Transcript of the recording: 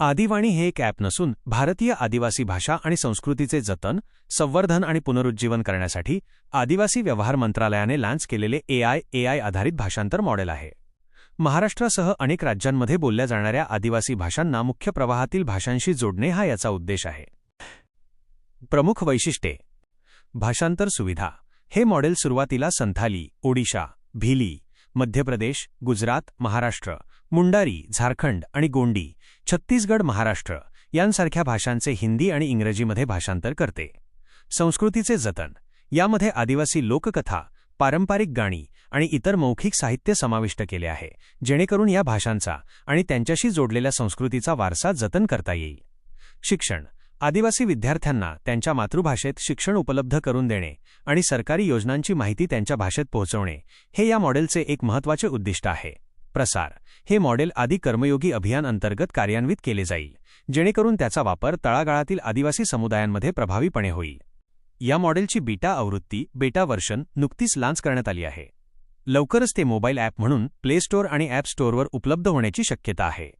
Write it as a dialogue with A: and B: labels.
A: आदिवाणी हे एक ॲप नसून भारतीय आदिवासी भाषा आणि संस्कृतीचे जतन संवर्धन आणि पुनरुज्जीवन करण्यासाठी आदिवासी व्यवहार मंत्रालयाने लॉन्च केलेले एआय एआय आधारित भाषांतर मॉडेल आहे. महाराष्ट्रासह अनेक राज्यांमध्ये बोलल्या जाणाऱ्या आदिवासी भाषांना मुख्य प्रवाहातील भाषांशी जोडणे हा याचा उद्देश आहे. प्रमुख वैशिष्ट्ये. भाषांतर सुविधा. हे मॉडेल सुरुवातीला संथाली ओडिशा भिली मध्य प्रदेश गुजरात महाराष्ट्र मुंडारी झारखंड आणि गोंडी छत्तीसगड महाराष्ट्र यांसारख्या भाषांचे हिंदी आणि इंग्रजीमध्ये भाषांतर करते. संस्कृतीचे जतन यामध्ये आदिवासी लोककथा पारंपरिक गाणी आणि इतर मौखिक साहित्य समाविष्ट केले आहे जेणेकरून या भाषांचा आणि त्यांच्याशी जोडलेल्या संस्कृतीचा वारसा जतन करता येईल. शिक्षण आदिवासी विद्यार्थ्यांना त्यांच्या मातृभाषेत शिक्षण उपलब्ध करून देणे आणि सरकारी योजनांची माहिती त्यांच्या भाषेत पोहोचवणे हे या मॉडेलचे एक महत्त्वाचे उद्दिष्ट आहे. प्रसार हे मॉडेल आदी कर्मयोगी अभियान अंतर्गत कार्यान्वित केले जाईल जेणेकरून त्याचा वापर तळागाळातील आदिवासी समुदायांमध्ये प्रभावीपणे होईल. या मॉडेलची बीटा आवृत्ती बेटा वर्षन नुकतीच लान्च करण्यात आली आहे. लवकरच ते मोबाईल ॲप म्हणून प्ले स्टोअर आणि ॲप स्टोअरवर उपलब्ध होण्याची शक्यता आहे.